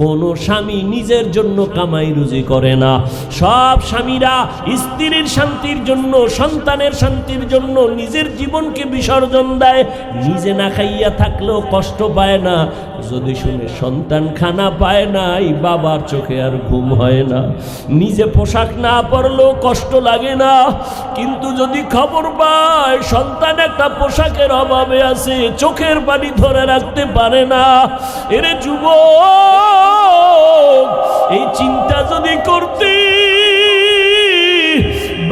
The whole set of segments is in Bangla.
কোনো স্বামী নিজের জন্য কামাই রুজি করে না। সব স্বামীরা স্ত্রীর শান্তির জন্য, সন্তানের শান্তির জন্য নিজের জীবনকে বিসর্জন দেয়। নিজে না খাইয়া থাকলেও কষ্ট পায় না। যদি শুনে সন্তান খানা পায় না, এই বাবার চোখে আর ঘুম হয় না। নিজে পোশাক না পরলেও কষ্ট লাগে না। কিন্তু যদি খবর পায়, সন্তান একটা পোশাকের অভাবে আছে, চোখের পানি ধরে রাখতে পারে না। এরে যুব এই চিন্তা যদি করতি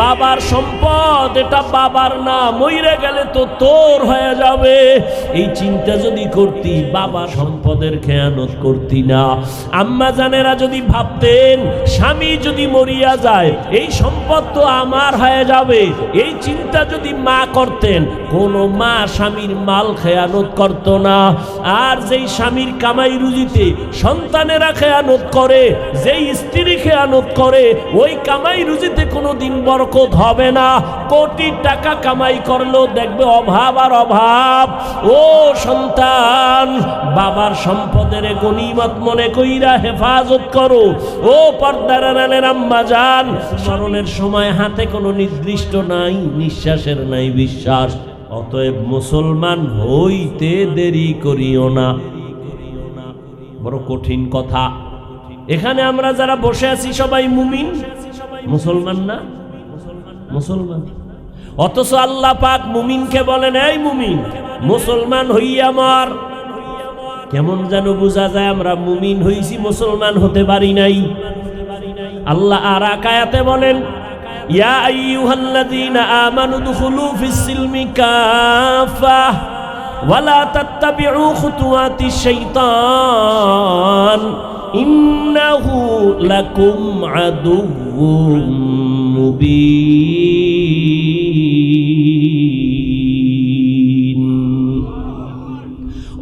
বাবার সম্পদ, এটা বাবার না মইরে গেলে তো তোর হয়ে যাবে। এই চিন্তা যদি করতি, বাবার সম্পদের খেয়ানত করতি না। আম্মা জানেরা যদি ভাবতেন, স্বামী যদি মরিয়া যায়, এই সম্পদ তো আমার হয়ে যাবে। এই চিন্তা যদি মা করতেন, কোনো মা স্বামীর মাল খেয়ানত করত না। আর যেই স্বামীর কামাই রুজিতে সন্তানেরা খেয়ানত করে, যেই স্ত্রী খেয়ানত করে, ওই কামাই রুজিতে কোনো দিন বরকত হবে না। কোটি টাকা কামাই করলেও দেখবে অভাব আর অভাব। ও সন্তান, বাবার সম্পদের গনিমত মনে কইরা হেফাজত করো। ও পর্দার আড়ালের আম্মা যান স্মরণের সময় হাতে কোনো নির্দিষ্ট নাই, নিঃশ্বাসের নাই বিশ্বাস। অতএব মুসলমান হইতে দেরি করিও না। বড় কঠিন কথা। এখানে আমরা যারা বসে আছি সবাই মুমিন? মুসলমান না? মুসলমান। অথচ আল্লাহ পাক মুমিনকে বলেন, এই মুমিন, মুসলমান হইয়া মার। কেমন যেন বোঝা যায়, আমরা মুমিন হইছি, মুসলমান হতে পারি নাই। আল্লাহ আর আকায়াতে বলেন, ইয়া ইন্নাহু লাকুম আদুউম মুবিন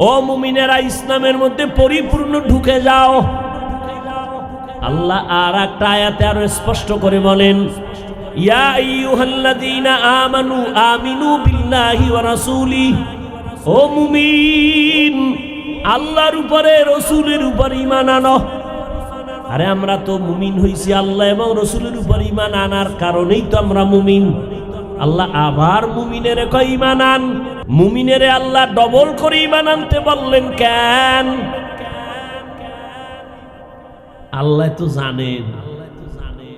ও মুমিনেরা, ইসলামের মধ্যে পরিপূর্ণ ঢুকে যাও। আল্লাহ আর একটা আয়াতে আরও স্পষ্ট করে বলেন, ইয়া আইয়ুহাল্লাযীনা আমানু আমিনু বিল্লাহি ওয়া রাসূলি। ও মুমিন, আল্লাহর উপরে, রসুলের উপর ঈমান আনো। আরে আমরা তো মুমিন হইছি আল্লাহ এবং রসুলের উপর ঈমান আনার কারণেই তো আমরা মুমিন। আল্লাহ আবার মুমিনের কয় ঈমান আন? মুমিনেরে আল্লাহ ডবল করে ঈমান আনতে বললেন, কেন? আল্লাহ তো জানেন।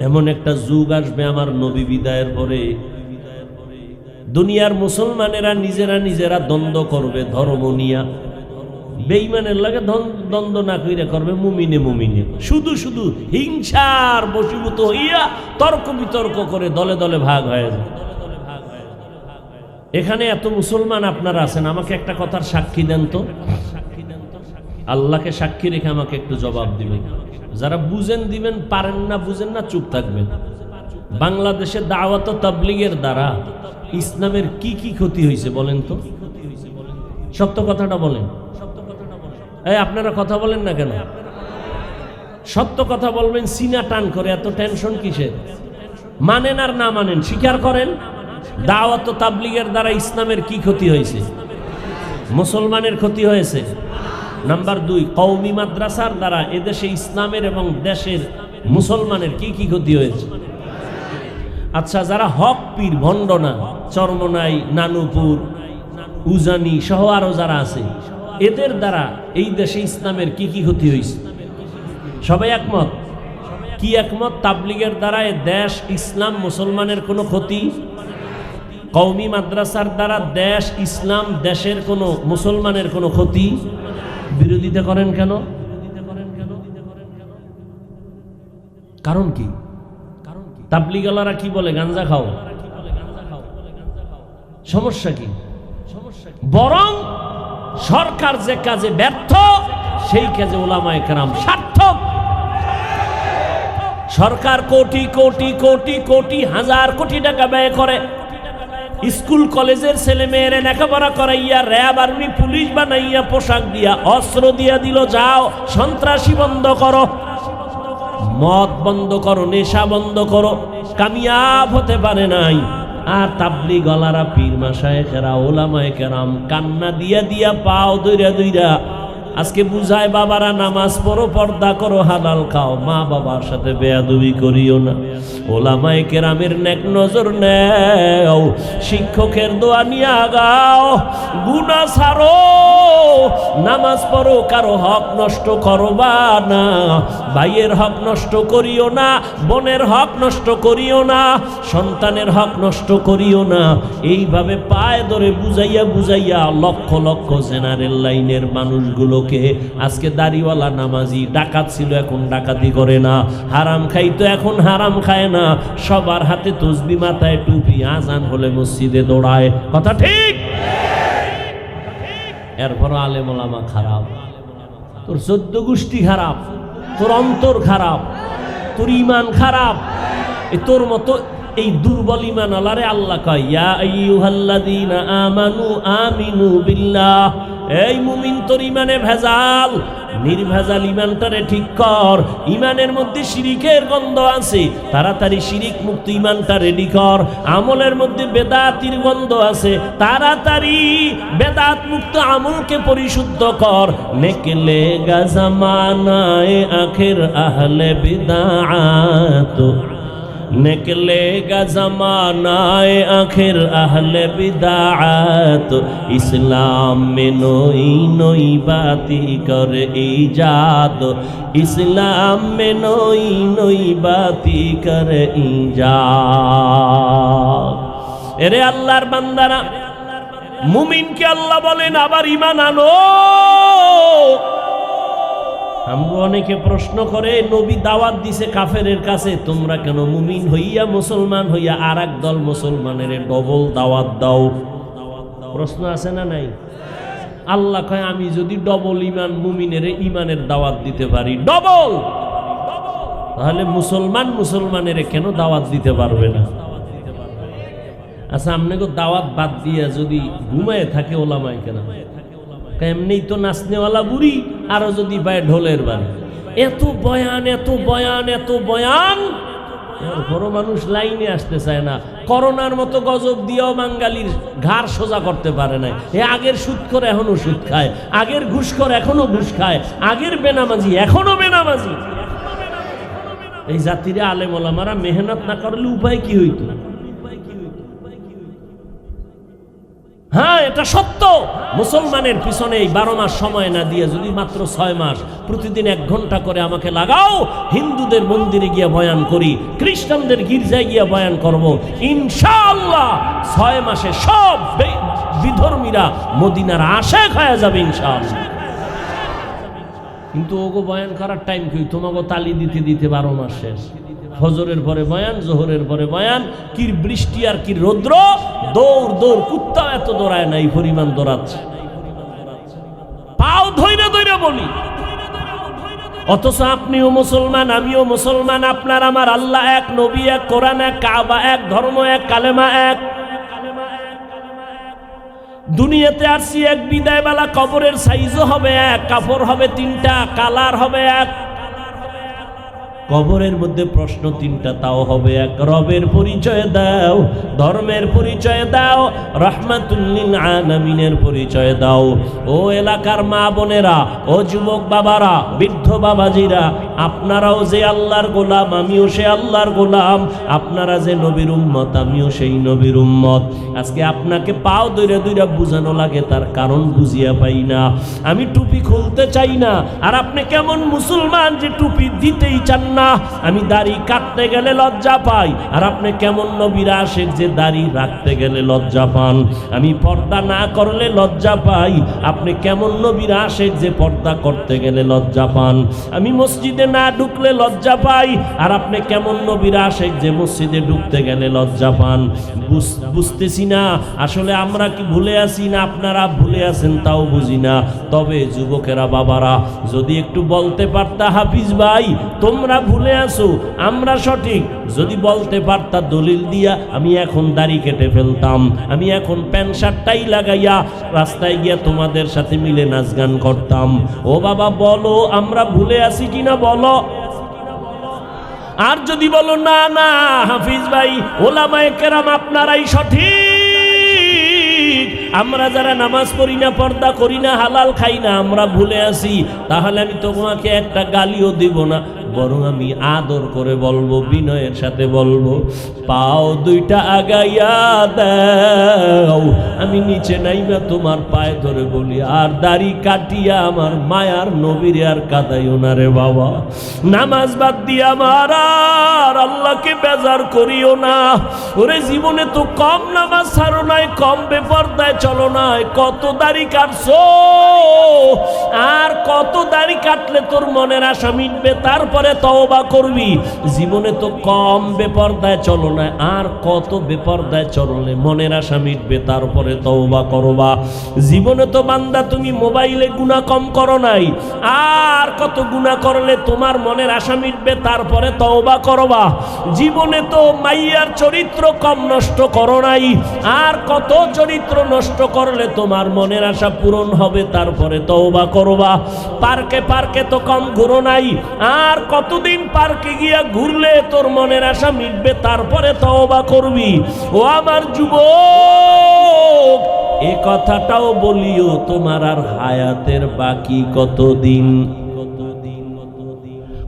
এমন একটা যুগ আসবে আমার নবী বিদায়ের পরে। দুনিয়ার মুসলমানেরা নিজেরা নিজেরা দ্বন্দ্ব করবে, ধর্ম নিয়া। বেইমানের লাগে দ্বন্দ্ব- না কইরা করবে, মুমিনে মুমিনে শুধু শুধু হিংসার বশীভূত হইয়া তর্ক বিতর্ক করে দলে দলে ভাগ হয়ে যায়। এখানে এত মুসলমান আপনারা আছেন, আমাকে একটা কথার সাক্ষী দেন তো। আল্লাহকে সাক্ষী রেখে আমাকে একটু জবাব দিবেন। যারা বুঝেন দিবেন, পারেন না বুঝেন না, চুপ থাকবেন। বাংলাদেশে দাওয়াত তাবলিগের দ্বারা ইসলামের কি কি ক্ষতি হয়েছে বলেন তো? সত্য কথাটা বলেন। এই, আপনারা কথা বলেন না কেন? সত্য কথা বলবেন, সিনা টান করে, এত টেনশন কিসের? মানেন আর না মানেন, স্বীকার করেন, দাওয়াত তাবলিগের দ্বারা ইসলামের কি ক্ষতি হয়েছে? মুসলমানের ক্ষতি হয়েছে? নাম্বার দুই কৌমি মাদ্রাসার দ্বারা এদেশে ইসলামের এবং দেশের মুসলমানের কি কি ক্ষতি হয়েছে? আচ্ছা যারা হক পীর, ভণ্ডনা, চরমনাই, নানুপুর, উজানি সহ আরও যারা আছে এদের দ্বারা এই দেশে ইসলামের কি কি ক্ষতি হয়েছে সবাই একমত? কি একমত? তাবলিগের দ্বারা এ দেশ ইসলাম মুসলমানের কোনো ক্ষতি? কৌমি মাদ্রাসার দ্বারা দেশ ইসলাম দেশের কোনো মুসলমানের কোনো ক্ষতি? বিরোধিতা করেন কেন? কারণ কি? তাবলিগালারা কি বলে? গাঞ্জা খাও। সমস্যা কি? বরং সরকার যে কাজে ব্যর্থ, সেই কাজে ওলামায় কেরাম সার্থক। সরকার কোটি কোটি কোটি কোটি হাজার কোটি টাকা ব্যয় করে। স্কুল কলেজের ছেলে মেয়েরে লেখাপড়া করাইয়া, র্যাব, আর্মি, পুলিশ বানাইয়া, পোশাক দিয়া, অস্ত্র দিয়া দিল, যাও, সন্ত্রাসী বন্ধ করো। মদ বন্ধ করো, নেশা বন্ধ করো। কামিয়াব হতে পারে নাই। আর তাবলি গলারা পীর মাসায় কেরা ওলামায় কেরাম কান্না দিয়া দিয়া পাও দইরা দইরা আজকে বুঝায়, বাবারা, নামাজ পড়ো, পর্দা করো, হালাল খাও। মা বাবার সাথে বেয়াদুবি করিও না। ওলামাই কেরামের নেক নজর নেও। শিক্ষকের দোয়া নিয়ে আগাও গুনা সারো। নামাজ পড়ো, কারও হক নষ্ট করবা না। ভাইয়ের হক নষ্ট করিও না, বোনের হক নষ্ট করিও না, সন্তানের হক নষ্ট করিও না। এইভাবে পায়ে ধরে বুঝাইয়া বুঝাইয়া লক্ষ লক্ষ জেনারেল লাইনের মানুষগুলোকে আজকে দাড়িওয়ালা নামাজি, ডাকাত ছিল, এখন ডাকাতি করে না। হারাম খাইতো এখন হারাম খায় না। সবার হাতে তসবি মাথায় টুপি, আজান হলে মসজিদে দৌড়ায়। কথা ঠিক? এরপর আলেমোলামা খারাপ। তোর চোদ্দ গোষ্ঠী খারাপ, তোর অন্তর খারাপ, তোর ইমান খারাপ। তোর মতো এই দুর্বল ইমান আল্লাহ কয়, ইয়া আমানু আমিনু বিল্লাহ। এই মুমিন তোর ইমানে ভেজাল, নির্ভেজাল ইমানটারে ঠিক কর। ইমানের মধ্যে শিরিকের গন্ধ আছে, তাড়াতাড়ি শিরিক মুক্ত ইমানটা রেডি কর। আমলের মধ্যে বেদাতির গন্ধ আছে, তাড়াতাড়ি বেদাত মুক্ত আমলকে পরিশুদ্ধ কর। নেকেলে গাজামানায় আখের আহলে বিদাত निकलेगा जमानाए आखिर अहले बिदात इस्लाम में नई नई बाती कर ईजाद इस्लाम में नई नई बाती कर ईजाद এরে আল্লাহর বান্দারা মুমিনকে আল্লাহ বলেন আবার ইমান আনো আমরা অনেকে প্রশ্ন করে, নবী দাওয়াত দিছে কাফেরের কাছে, তোমরা কেন মুমিন হইয়া মুসলমান হইয়া আর দল মুসলমানের ডবল দাওয়াত দাও? প্রশ্ন আছে না নাই? আল্লাহ কয়, আমি যদি ডবল ইমান মুমিনের ইমানের দাওয়াত দিতে পারি, ডবল! তাহলে মুসলমান মুসলমানের কেন দাওয়াত দিতে পারবে না? আচ্ছা আপনাকে দাওয়াত বাদ দিয়া যদি ঘুমায় থাকে ওলামায় কেন এমনি তো নাচনেওয়ালা বুড়ি, আরও যদি পায় ঢোলের বাড়ি। এত বয়ান এত বয়ান এত বয়ান, বড় মানুষ লাইনে আসতে চায় না। করোনার মতো গজব দিয়েও বাঙালির ঘাড় সোজা করতে পারে না এ আগের সুদ করে এখনও সুদ খায়, আগের ঘুষ করে এখনও ঘুষ খায়, আগের বেনামাজি এখনও বেনামাজি। এই জাতিরে আলেমলামারা মেহনত না করলে উপায় কি হইতো? হ্যাঁ এটা সত্য। মুসলমানের পিছনে এই বারো মাস সময় না দিয়ে যদি মাত্র ছয় মাস প্রতিদিন এক ঘণ্টা করে আমাকে লাগাও, হিন্দুদের মন্দিরে গিয়ে বয়ান করি, খ্রিস্টানদের গির্জায় গিয়ে বয়ান করব, ইনশাআল্লাহ ছয় মাসে সব বিধর্মীরা মদিনার আশেক হয়ে যাবে ইনশাআল্লাহ। কিন্তু ওগো বয়ান করার টাইম কি? তোমাকে তালি দিতে দিতে বারো মাস শেষ। ফজরের পরে বয়ান, জোহরের পরে বয়ান কি বৃষ্টি আর কি রৌদ্র, দৌড় দৌড় কুত্তা এত দৌড়ায় না, এই পরিমাণ দৌড়াচ্ছে। পাও ধৈরে ধৈরে বলি। অথচ আপনিও মুসলমান, আমিও মুসলমান, আপনার, আমার আল্লাহ এক, নবী এক, কোরআন এক, কাবা এক, ধর্ম এক, কালেমা এক। দুনিয়াতে আসছি, এক বিদায় বেলা কবরের সাইজও হবে এক, কাপড় হবে তিনটা, কালার হবে এক। কবরের মধ্যে প্রশ্ন তিনটা, তাও হবে এক। রবের পরিচয় দাও, ধর্মের পরিচয় দাও রহমাতুল্লিন আলামিনের পরিচয় দাও। ও এলাকার মা বোনেরা, ও যুবক বাবারা, বৃদ্ধ বাবাজিরা আপনারাও যে আল্লাহর গোলাম, আমিও সে আল্লাহর গোলাম। আপনারা যে নবীর উম্মত, আমিও সেই নবীর উম্মত। আজকে আপনাকে পাও দৈরা দৈরা বুঝানো লাগে, তার কারণ বুঝিয়া পাই না। আমি টুপি খুলতে চাই না। আর আপনি কেমন মুসলমান যে টুপি দিতেই চান না? আমি দাড়ি কাটতে গেলে লজ্জা পাই। আর আপনি কেমন নবীরা আসে যে দাড়ি রাখতে গেলে লজ্জা পান? আমি পর্দা না করলে লজ্জা পাই। আপনি কেমন নবীরা আসে যে পর্দা করতে গেলে লজ্জা পান? আমি মসজিদে না ঢুকলে লজ্জা পাই। আর আপনি কেমন নবীরা আসে যে মসজিদে ঢুকতে গেলে লজ্জা পান? বুঝতেছি না। আসলে আমরা কি ভুলে আছি না আপনারা ভুলে আছেন তাও বুঝি না। তবে যুবকেরা, বাবারা, যদি একটু বলতে পারতা হাফিজ ভাই, তোমরা ভুলে আসো আমরা সঠিক। যদি বলতে পারতা দলিল দিয়া, আমি এখন দাড়ি কেটে ফেলতাম। আমি এখন প্যান্ট শার্টটাই লাগাইয়া রাস্তায় গিয়া তোমাদের সাথে মিলে নাচ গান করতাম। ও বাবা, বলো, আমরা ভুলে আছি কিনা বলো? আর যদি বলো, না না, হাফিজ ভাই, ওলামায় কেরাম আপনারাই সঠিক। আমরা যারা নামাজ পড়ি না, পর্দা করি না, হালাল খাই না, আমরা ভুলে আসি তাহলে আমি তোমাকে একটা গালিও দিব না, বরং আমি আদর করে বলব, বিনয়ের সাথে বলব। পাও দুইটা আগাইয়া দাও। আমি নিচে নাইবা তোমার পায়ে ধরে বলি, আর দাড়ি কাটিয়া আমার মায়ার নবীর আর কাদাইও না রে বাবা। নামাজ বাদ দিয়ে আমার আর আল্লাহকে বেজার করিও না। ওরে জীবনে তো কম নামাজ ছাড়ো নাই, কম বেপরদায় চলো নাই। কত দাড়ি কাটছো? আর কত দাড়ি কাটলে তোর মনের আশা মিটবে? তারপরে তওবা করবি। জীবনে তো কম বেপরদায় চলো না আর কত বেপরদায় চললে মনের আশা মিটবে তারপরে তওবা করবা। জীবনে তো বান্দা তুমি মোবাইলে গুণা কম করো নাই, আর কত গুণা করলে তোমার মনের আশা মিটবে তারপরে তওবা করবা। জীবনে তো মাইয়ার চরিত্র কম নষ্ট করো নাই, আর কত চরিত্র নষ্ট করলে তোমার মনের আশা পূরণ হবে তারপরে তওবা করবা। পার্কে পার্কে তো কম ঘুরো নাই, আর কতদিন পার্কে গিয়া ঘুরলে তোর মনের আশা মিটবে তারপরে তওবা করবি। ও আমার যুবক, এ কথাটাও বলিও, তোমার আর হায়াতের বাকি কতদিন?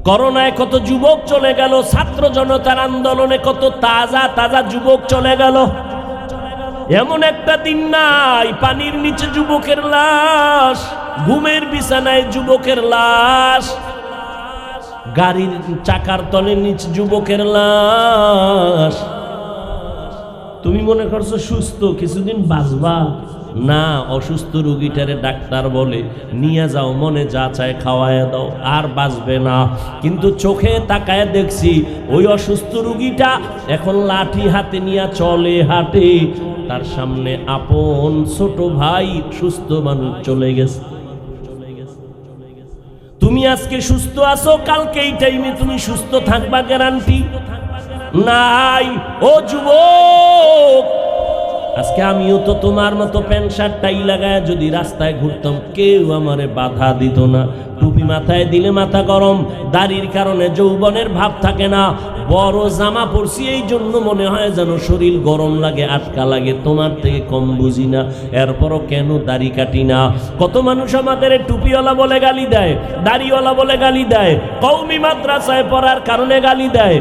করোনায় কত যুবক চলে গেল, ছাত্র জনতার আন্দোলনে কত তাজা তাজা যুবক চলে গেল। এমন একটা দিন নাই, পানির নিচে যুবকের লাশ, ঘুমের বিছানায় যুবকের লাশ। গাড়ির চাকার তলে নিচে যুবকের লাশ। তুমি মনে করছ সুস্থ, কিছুদিন বাঁচবা? না, অসুস্থ রুগীটারে ডাক্তার বলে, নিয়ে যাও, মনে যা চায় খাওয়ায় দাও, আর বাঁচবে না। কিন্তু চোখে তাকায় দেখছি, ওই অসুস্থ রুগীটা এখন লাঠি হাতে নিয়ে চলে হাঁটে। তার সামনে আপন ছোট ভাই সুস্থ মানুষ চলে গেছে। তুমি আজকে সুস্থ আছো, কালকে এই টাইমে তুমি সুস্থ থাকবা গ্যারান্টি নাই। ও যুবক, আজকে আমিও তো তোমার মতো প্যান্ট শার্ট টাই লাগায় যদি রাস্তায় ঘুরতাম, কেউ আমারে বাধা দিত না। টুপি মাথায় দিলে মাথা গরম, দাড়ির কারণে যৌবনের ভাব থাকে না। বড় জামা পরছি, এই জন্য মনে হয় যেন শরীর গরম লাগে, আটকা লাগে, তোমার থেকে কম বুঝি না। এরপরও কেন দাড়ি কাটি না? কত মানুষ আমাদের টুপিওয়ালা বলে গালি দেয়, দাড়িওয়ালা বলে গালি দেয় কৌমি মাদ্রাসায় পড়ার কারণে গালি দেয়।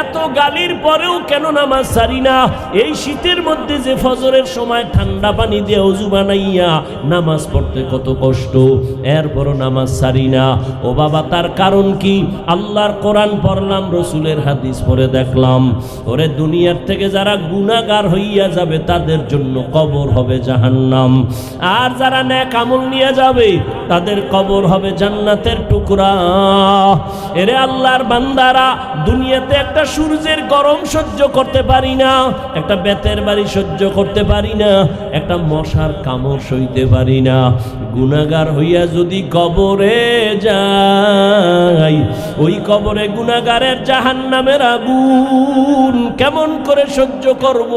এত গালির পরেও কেন নামাজ সারি না? এই শীতের মধ্যে যে ফজরের সময় ঠান্ডা পানি দিয়ে অজু বানাইয়া নামাজ পড়তে কত কষ্ট। এরপরও নামাজ সারি না। ও বাবা, তার কারণ কি? আল্লাহর কোরআন পড়লাম, রসুলের হাদিস পরে দেখলাম। ওরে, দুনিয়ার থেকে যারা গুণাগার হইয়া যাবে, তাদের জন্য কবর হবে জাহান্নাম। আর যারা ন্যাক আমল নিয়ে যাবে, তাদের কবর হবে জান্নাতের টুকরা। এরে আল্লাহর বান্দারা, দুনিয়াতে একটা সূর্যের গরম সহ্য করতে পারি না, একটা বেতের বাড়ি সহ্য করতে পারি না, একটা মশার কামড় সইতে পারি না। গুনাগার হইয়া যদি কবরে যাই ওই কবরে গুনাগারের জাহান নামের আগুন কেমন করে সহ্য করব?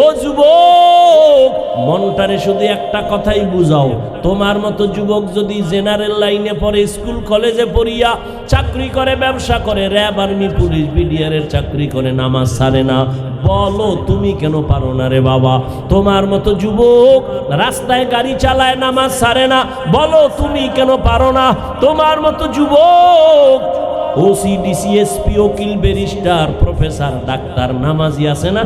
ও যুবক, মনটারে শুধু একটা কথাই বুঝাও। তোমার মতো যুবক যদি জেনারেল লাইনে পড়ে, স্কুল কলেজে পড়িয়া চাকরি করে, ব্যবসা করে, র্যাব আর্মি, পুলিশ, বিডিআরের চাকরি করে, নামাজ সারে না বলো তুমি কেন পারো না রে বাবা? তোমার মতো যুবক রাস্তায় গাড়ি চালায়, নামাজ সারে না। বলো তুমি কেন পারো না? তোমার মতো যুবক ওসি ডিসিএসপি ওকিল ব্যারিস্টার, প্রফেসর, ডাক্তার, নামাজি আছে না?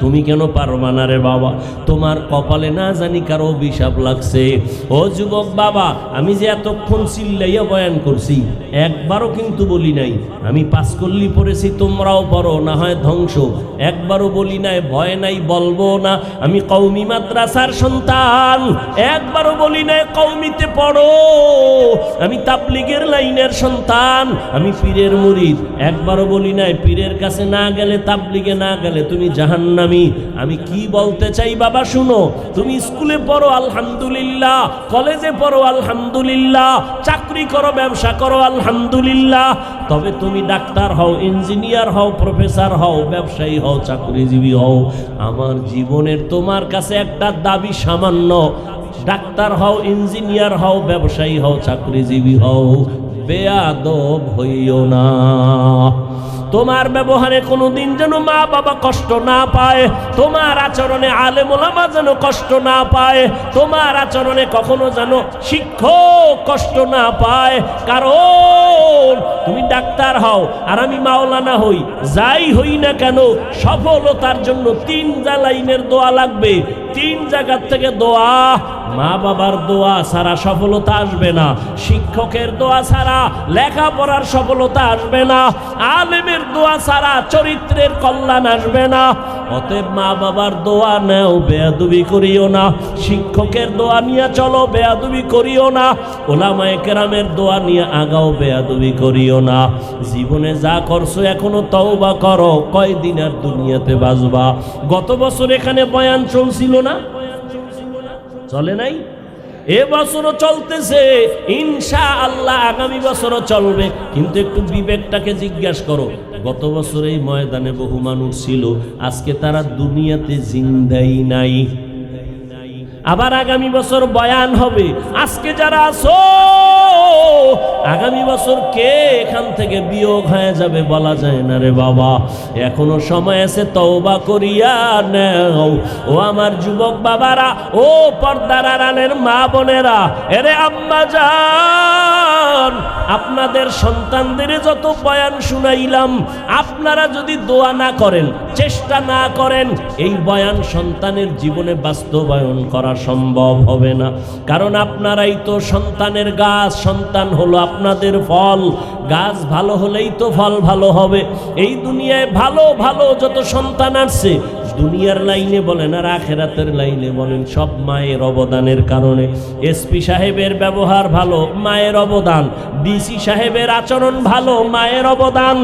তুমি কেন পারবা না? রে বাবা, তোমার কপালে না জানি কারও অভিশাপ লাগছে। ও যুবক বাবা, আমি যে এতক্ষণ চিল্লাইয়া বয়ান করছি, একবারও কিন্তু বলি নাই। আমি পাঁচকল্লি পড়েছি, তোমরাও পড়ো, না হয় ধ্বংস। একবারও বলি নাই, ভয় নাই, বলব না। আমি কৌমি মাদ্রাসার সন্তান, একবারও বলি নাই কৌমিতে পড়ো। আমি তাবলিগের লাইনের সন্তান, আমি পীরের মুরিদ। একবারও বলি নাই, পীরের কাছে না গেলে, তাবলিগে না গেলে তুমি জাহান্নামি আমি আমি কি বলতে চাই বাবা শুনো, তুমি স্কুলে পড়ো, আলহামদুলিল্লাহ, কলেজে পড়ো, আলহামদুলিল্লাহ, চাকরি করো, ব্যবসা করো, আলহামদুলিল্লাহ, তবে তুমি ডাক্তার হও, ইঞ্জিনিয়ার হও, প্রফেসর হও, ব্যবসায়ী হও, চাকরিজীবী হও। আমার জীবনের তোমার কাছে একটা দাবি সামান্য, ডাক্তার হও, ইঞ্জিনিয়ার হও, ব্যবসায়ী হও, চাকরিজীবী হও, বেয়াদব হইও না। তোমার ব্যবহারে কোনোদিন যেন মা বাবা কষ্ট না পায়, তোমার আচরণে আলে মোলামা যেন কষ্ট না পায়, তোমার আচরণে কখনো যেন শিক্ষক কষ্ট না পায়। কারণ তুমি ডাক্তার হও আর আমি মাওলানা হই, যাই হই না কেন, সফলতার জন্য তিন জালাইনের দোয়া লাগবে। তিন জায়গার থেকে দোয়া, মা বাবার দোয়া ছাড়া সফলতা আসবে না। শিক্ষকের দোয়া ছাড়া, লেখাপড়ার সফলতা আসবে না। আলেমের দোয়া ছাড়া চরিত্রের কল্যাণ আসবে না। অতএব মা বাবার দোয়া নেও, বেয়াদুবি করিও না। শিক্ষকের দোয়া নিয়ে চলো, বেয়াদুবি করিও না। ওলামায়ে কেরামের দোয়া নিয়ে আগাও, বেয়াদুবি করিও না। জীবনে যা করছ, এখনও তওবা করো। কয়দিন আর দুনিয়াতে বাঁচবা? গত বছর এখানে বয়ান চলছিল না? চলে নাই? এ বছরও চলতেছে ইনশা আল্লাহ আগামী বছরও চলবে। কিন্তু একটু বিবেকটাকে জিজ্ঞাসা করো। গত বছর এই ময়দানে বহু মানুষ ছিল, আজকে তারা দুনিয়াতে জিন্দাই নাই। আবার আগামী বছর বয়ান হবে, আজকে যারা আছো, আগামী বছর কে এখান থেকে বিয়োগ হয়ে যাবে বলা যায় না রে বাবা। এখনও সময় আছে, তওবা করিয়া নেও। ও আমার যুবক বাবারা, ও পর্দার আড়ালের মা বোনেরা, এরে আম্মা যান আপনাদের সন্তানদের যত বয়ান শুনাইলাম, আপনারা যদি দোয়া না করেন, চেষ্টা না করেন, এই বয়ান সন্তানের জীবনে বাস্তবায়ন করা সম্ভব হবে না। কারণ আপনারাই তো সন্তানের গাছ, সন্তান হলো আপনাদের ফল। গাছ ভালো হলেই তো ফল ভালো হবে। এই দুনিয়ায় ভালো ভালো যত সন্তান আসছে দুনিয়ার লাইনে বলেন আর আখেরাতের লাইনে বলেন, সব মায়ের অবদানের কারণে। এসপি সাহেবের ব্যবহার ভালো, মায়ের অবদান। ডিসি সাহেবের আচরণ ভালো, মায়ের অবদান।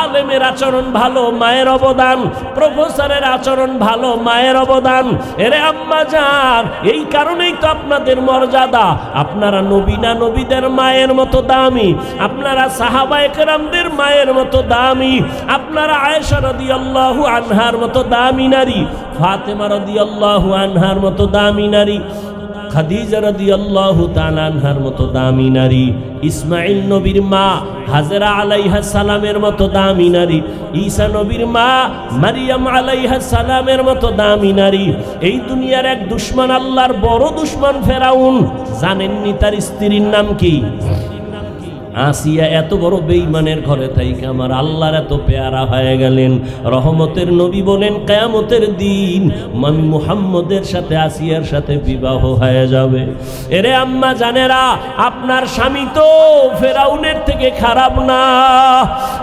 আলেমের আচরণ ভালো, মায়ের অবদান। প্রফেসরের আচরণ ভালো, মায়ের অবদান। এরে আম্মা যান, এই কারণেই তো আপনাদের মর্যাদা। আপনারা নবীনা নবীদের মায়ের মতো দামি। আপনারা সাহাবা একরামদের মায়ের মতো দামি। আপনারা আয়েশা রাদিয়াল্লাহু আনহার মতো দামি নারী, ফাতেমা রাদিয়াল্লাহু আনহার মতো দামি নারী, খাদিজা রাদিয়াল্লাহু তাআলা আনহার মতো দামি নারী ইসমাইল নবীর মা, হাজরা আলাইহা সালামের মতো দামি নারী, ঈসা নবীর মা, মারিয়াম আলাইহা সালামের মতো দামি নারী। এই দুনিয়ার এক দুশ্মন আল্লাহর বড় দুশ্মন ফেরাউন, জানেননি তার স্ত্রীর নাম কি? আসিয়া এত বড় বেঈমানের ঘরে থাইকে আমার আল্লাহর এত পেয়ারা হয়ে গেলেন। রহমতের নবী বলেন, কেয়ামতের দিন আমি মুহাম্মদের সাথে আসিয়ার সাথে বিবাহ হয়ে যাবে। এরে আম্মা জানেরা, আপনার স্বামী তো ফেরাউনের থেকে খারাপ না।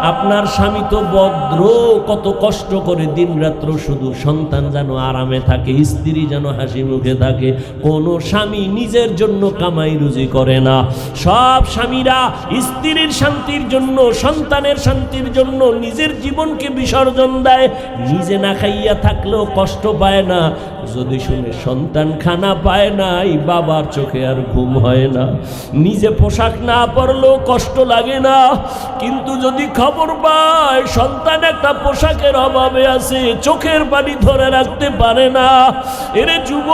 আপনার স্বামী তো ভদ্র, কত কষ্ট করে দিন দিনরাত্র শুধু সন্তান যেন আরামে থাকে, স্ত্রী যেন হাসি মুখে থাকে। কোনো স্বামী নিজের জন্য কামাই রুজি করে না। সব স্বামীরা স্ত্রীর শান্তির জন্য, সন্তানের শান্তির জন্য নিজের জীবনকে বিসর্জন দেয়। নিজে না খাইয়া থাকলেও কষ্ট পায় না। যদি শুনে সন্তান খানা পায় না, এই বাবার চোখে আর ঘুম হয় না। নিজে পোশাক না পরলেও কষ্ট লাগে না। কিন্তু যদি খবর পায়, সন্তান একটা পোশাকের অভাবে আছে, চোখের পানি ধরে রাখতে পারে না। এরে যুব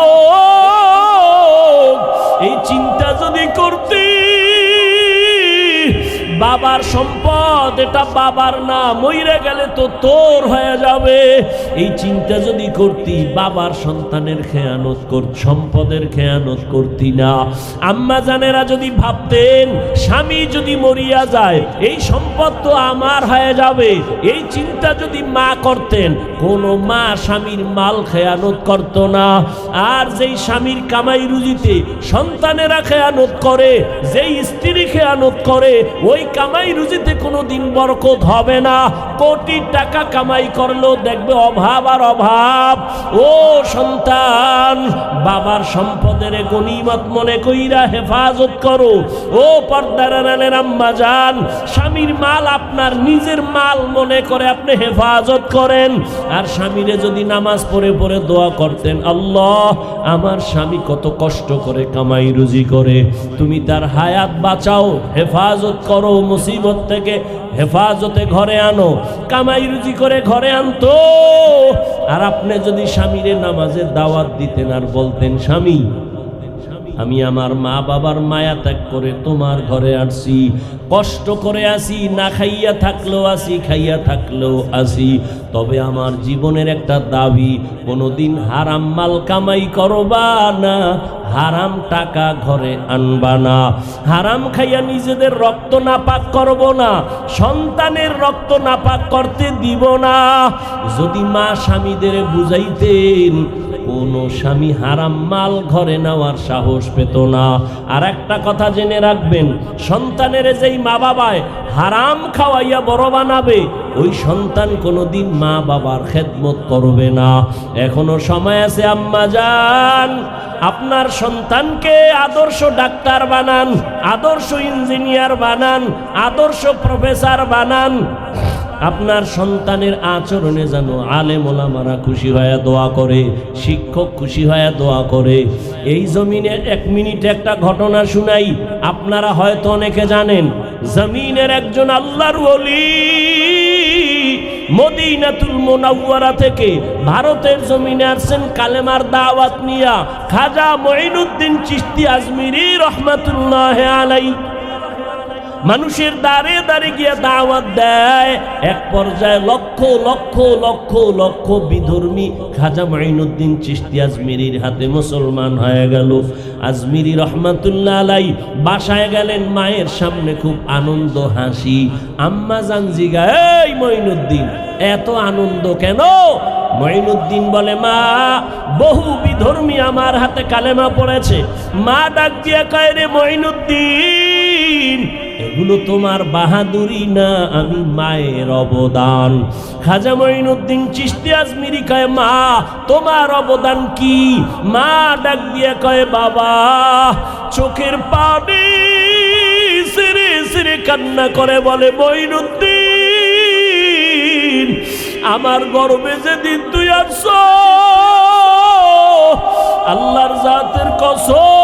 এই চিন্তা যদি করতি বাবার সম্পদ, এটা বাবার না মইরে গেলে তো তোর হয়ে যাবে। এই চিন্তা যদি করতি, বাবার সন্তানের খেয়ানত কর, সম্পদের খেয়ানত করতি না। আম্মা জানেরা যদি ভাবতেন, স্বামী যদি মরিয়া যায়, এই সম্পদ তো আমার হয়ে যাবে। এই চিন্তা যদি মা করতেন, কোনো মা স্বামীর মাল খেয়ানত করত না। আর যেই স্বামীর কামাই রুজিতে সন্তানেরা খেয়ানত করে, যেই স্ত্রী খেয়ানত করে, ওই কামাই রুজিতে কোনো দিন বরকত হবে না। কোটি টাকা কামাই করলেও দেখবে অভাব আর অভাব। ও সন্তান, বাবার সম্পদের গনিমত মনে কইরা হেফাজত করো। ও পর্দার আম্মা যান, স্বামীর মাল আপনার নিজের মাল মনে করে আপনি হেফাজত করেন। আর স্বামীরে যদি নামাজ পড়ে পড়ে দোয়া করতেন, আল্লাহ আমার স্বামী কত কষ্ট করে কামাই রুজি করে। তুমি তার হায়াত বাঁচাও, হেফাজত করো। মুসিবত থেকে হেফাজতে ঘরে আনো, কামাই রুজি করে ঘরে আনতো। আর আপনি যদি স্বামীরে নামাজের দাওয়াত দিতেন আর বলতেন, স্বামী আমি আমার মা বাবার মায়া ত্যাগ করে তোমার ঘরে আসছি। কষ্ট করে আসি, না খাইয়া থাকলেও আসি, খাইয়া থাকলেও আসি। তবে আমার জীবনের একটা দাবি, কোনোদিন হারাম মাল কামাই করবা না, হারাম টাকা ঘরে আনবা না। হারাম খাইয়া নিজেদের রক্ত নাপাক করব না, সন্তানের রক্ত নাপাক করতে দিব না। যদি মা স্বামীদের বুঝাইতেন কোনো স্বামী হারাম মাল ঘরে নেওয়ার সাহস পেত না। আর একটা কথা জেনে রাখবেন, সন্তানের যেই মা বাবায় হারাম খাওয়াইয়া বড় বানাবে, ওই সন্তান কোনোদিন মা বাবার খেদমত করবে না। এখনও সময় আছে, আম্মা যান আপনার সন্তানকে আদর্শ ডাক্তার বানান, আদর্শ ইঞ্জিনিয়ার বানান, আদর্শ প্রফেসর বানান। আপনার সন্তানের আচরণে যেন ওলামারা খুশি হয়ে দোয়া করে, শিক্ষক খুশি হয়ে দোয়া করে। এই জমিনে এক মিনিটে একটা ঘটনা শুনাই, আপনারা হয়তো অনেকে জানেন, জমিনের একজন আল্লাহর ওলি মদিনাতুল মোনাওয়ারা থেকে ভারতের জমিনে আসছেন কালেমার দাওয়াত নিয়া খাজা মঈনুদ্দিন চিশতি আজমিরি রহমাতুল্লাহ আলাই মানুষের দাঁড়ে দাঁড়ে গিয়ে দাওয়াত দেয়। এক পর্যায়ে লক্ষ লক্ষ লক্ষ লক্ষ বিধর্মী খাজা মাইনুদ্দিন চিস্তি আজমিরির হাতে মুসলমান হয়ে গেল। আজমিরি রহমাতুল্লাহ আলাই বাসায় গেলেন, মায়ের সামনে খুব আনন্দ, হাসি। আম্মা জানজিগা, এই মঈনুদ্দিন, এত আনন্দ কেন? মঈনুদ্দিন বলে, মা, বহু বিধর্মী আমার হাতে কালেমা পড়েছে। মা ডাক দিয়া কয় রে মঈনুদ্দিন এগুলো তোমার বাহাদুরি না, আমি মায়ের অবদান। খাজা মঈনুদ্দিন চিস্তি আজমিরি কয়, মা, তোমার অবদান কি? মা ডাক দিয়ে কয়, বাবা, চোখের পানি সিরে সিরে কান্না করে বলে, মঈনুদ্দিন, আমার গর্বে যেদিন তুই আসছো আল্লাহর জাতের কসম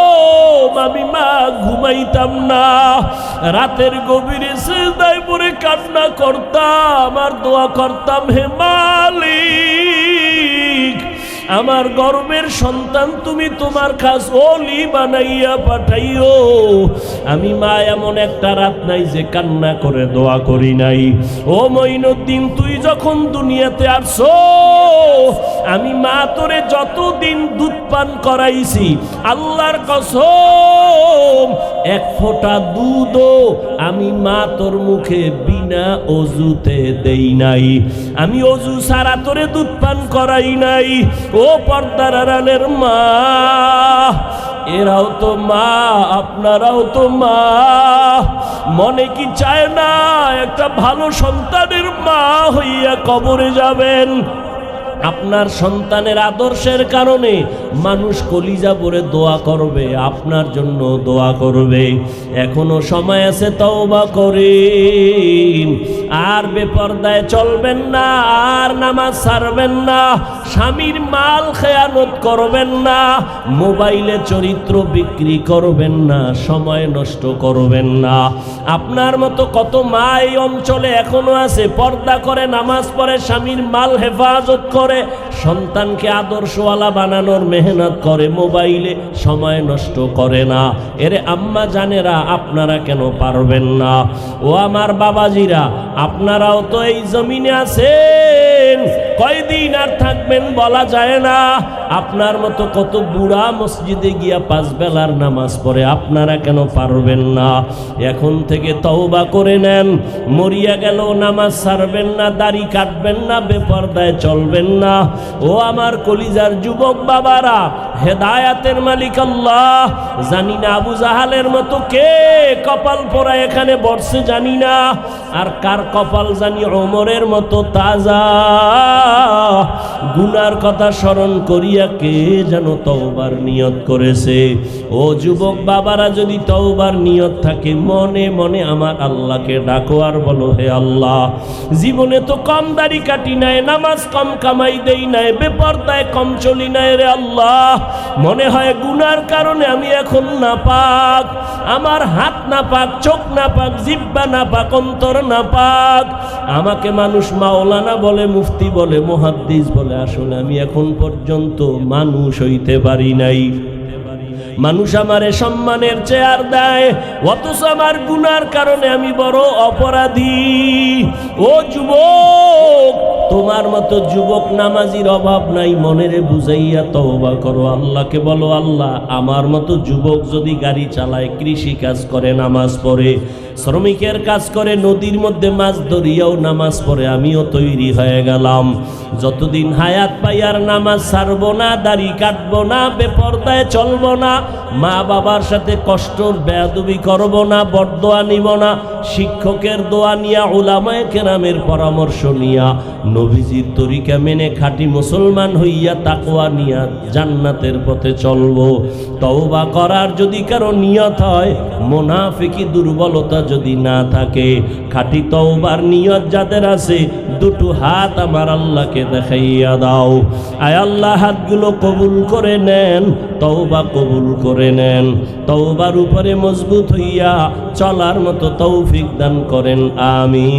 আমি মা, ঘুমাইতাম না। রাতের গভীরে সেজদায় পরে কান্না করতাম আর দোয়া করতাম, হে মালিক আমার গর্বের সন্তান, তুমি তোমার খাস ওলি বানাইয়া পাঠাইও। আমি মা, এমন একটা রাত নাই যে কান্না করে দোয়া করি নাই। ও মঈনুদ্দিন, তুই যখন দুনিয়াতে আসছো আমি মা তোরে যতদিন দুধ পান করাইছি, আল্লাহর কসম, এক ফোঁটা দুধও আমি মা তোর মুখে বিনা অজুতে দেই নাই। আমি অজু সারা তোরে দুধ পান করাই নাই। পর্দার আড়ালের মা, এরাও তো মা, আপনারাও তো মা। মনে কি চায় না, একটা ভালো সন্তানের মা হইয়া কবরে যাবেন। আপনার সন্তানের আদর্শের কারণে মানুষ কলিজা ভরে দোয়া করবে, আপনার জন্য দোয়া করবে। এখনও সময় আছে তওবা করে আর বেপর্দায় চলবেন না, আর নামাজ ছাড়বেন না, স্বামীর মাল খেয়ানত করবেন না, মোবাইলে চরিত্র বিক্রি করবেন না, সময় নষ্ট করবেন না। আপনার মতো কত মা এই অঞ্চলে এখনও আছে, পর্দা করে নামাজ পড়ে স্বামীর মাল হেফাজত করে সন্তানকে আদর্শওয়ালা বানানোর মেহনত করে, মোবাইলে সময় নষ্ট করে না। এরে আম্মা জানেরা, আপনারা কেন পারবেন না? ও আমার বাবাজিরা, আপনারাও তো এই জমিনে আছেন। কয়দিন আর থাকবেন বলা যায় না। আপনার মতো কত বুড়া মসজিদে গিয়া পাঁচ বেলার নামাজ পড়ে, আপনারা কেন পারবেন না? এখন থেকে তওবা করে নেন, মরিয়া গেল, নামাজ ছাড়বেন না, দাড়ি কাটবেন না, বেপর্দায় চলবেন না। ও আমার কলিজার যুবক বাবারা, হেদায়াতের মালিক আল্লাহ, জানি না আবু জাহালের মতো কে কপাল পরা এখানে বর্ষে জানি না, আর কার কপাল জানি ওমরের মতো তাজা। গুনার কথা স্মরণ করিয়া কে যেন তওবার নিয়ত করেছে। ও যুবক বাবারা, যদি তওবার নিয়ত থাকে, মনে মনে আমার আল্লাহকে ডাকো আর বলো, হে আল্লাহ, জীবনে তো কম দাড়ি কাটি নাই, নামাজ কম কামাই দেই নাই, বেপর্দায় কম চলি নাই রে আল্লাহ। মনে হয় গুনার কারণে আমি এখন না পাক আমার হাত না পাক চোখ না পাক জিব্বা না পাক অন্তর না পাক আমাকে মানুষ মাওলানা বলে, মুফতি বলে, মহাদ্দিস বলে আসলে আমি এখন পর্যন্ত মানুষ হইতে পারি নাই। মানুষ আমারে সম্মানের চেয়ার দেয়, অথচ আমার গুনার কারণে আমি বড় অপরাধী। ও যুবক, তোমার মতো যুবক নামাজির অভাব নাই, মনের বুঝাইয়া তওবা করো। আল্লাহকে বলো, আল্লাহ, আমার মতো যুবক যদি গাড়ি চালায় কৃষি কাজ করে, নামাজ পড়ে শ্রমিকের কাজ করে, নদীর মধ্যে মাছ ধরিয়াও নামাজ পড়ে, আমিও তৈরি হয়ে গেলাম। যতদিন হায়াত পাই আর নামাজ ছাড়বো না, দাড়ি কাটব না, বেপরদায় চলব না মা বাবার সাথে কষ্টর বেয়াদবি করব না বরদোয়া নিব না, শিক্ষকের দোয়া নিয়া ওলামায় কেরামের পরামর্শ নিয়া, নবীজির তরিকা মেনে খাঁটি মুসলমান হইয়া তাকোয়া নিয়া জান্নাতের পথে চলবো। তওবা করার যদি কারও নিয়ত হয়, মোনাফিকি দুর্বলতা যদি না থাকে, খাঁটি তওবার নিয়ত যাদের আছে, দুটো হাত আমার আল্লাহকে দেখাইয়া দাও। আয় আল্লাহ, হাতগুলো কবুল করে নেন, তওবা কবুল করে নেন। তওবার উপরে মজবুত হইয়া চলার মতো তৌফিক দান করেন, আমিন।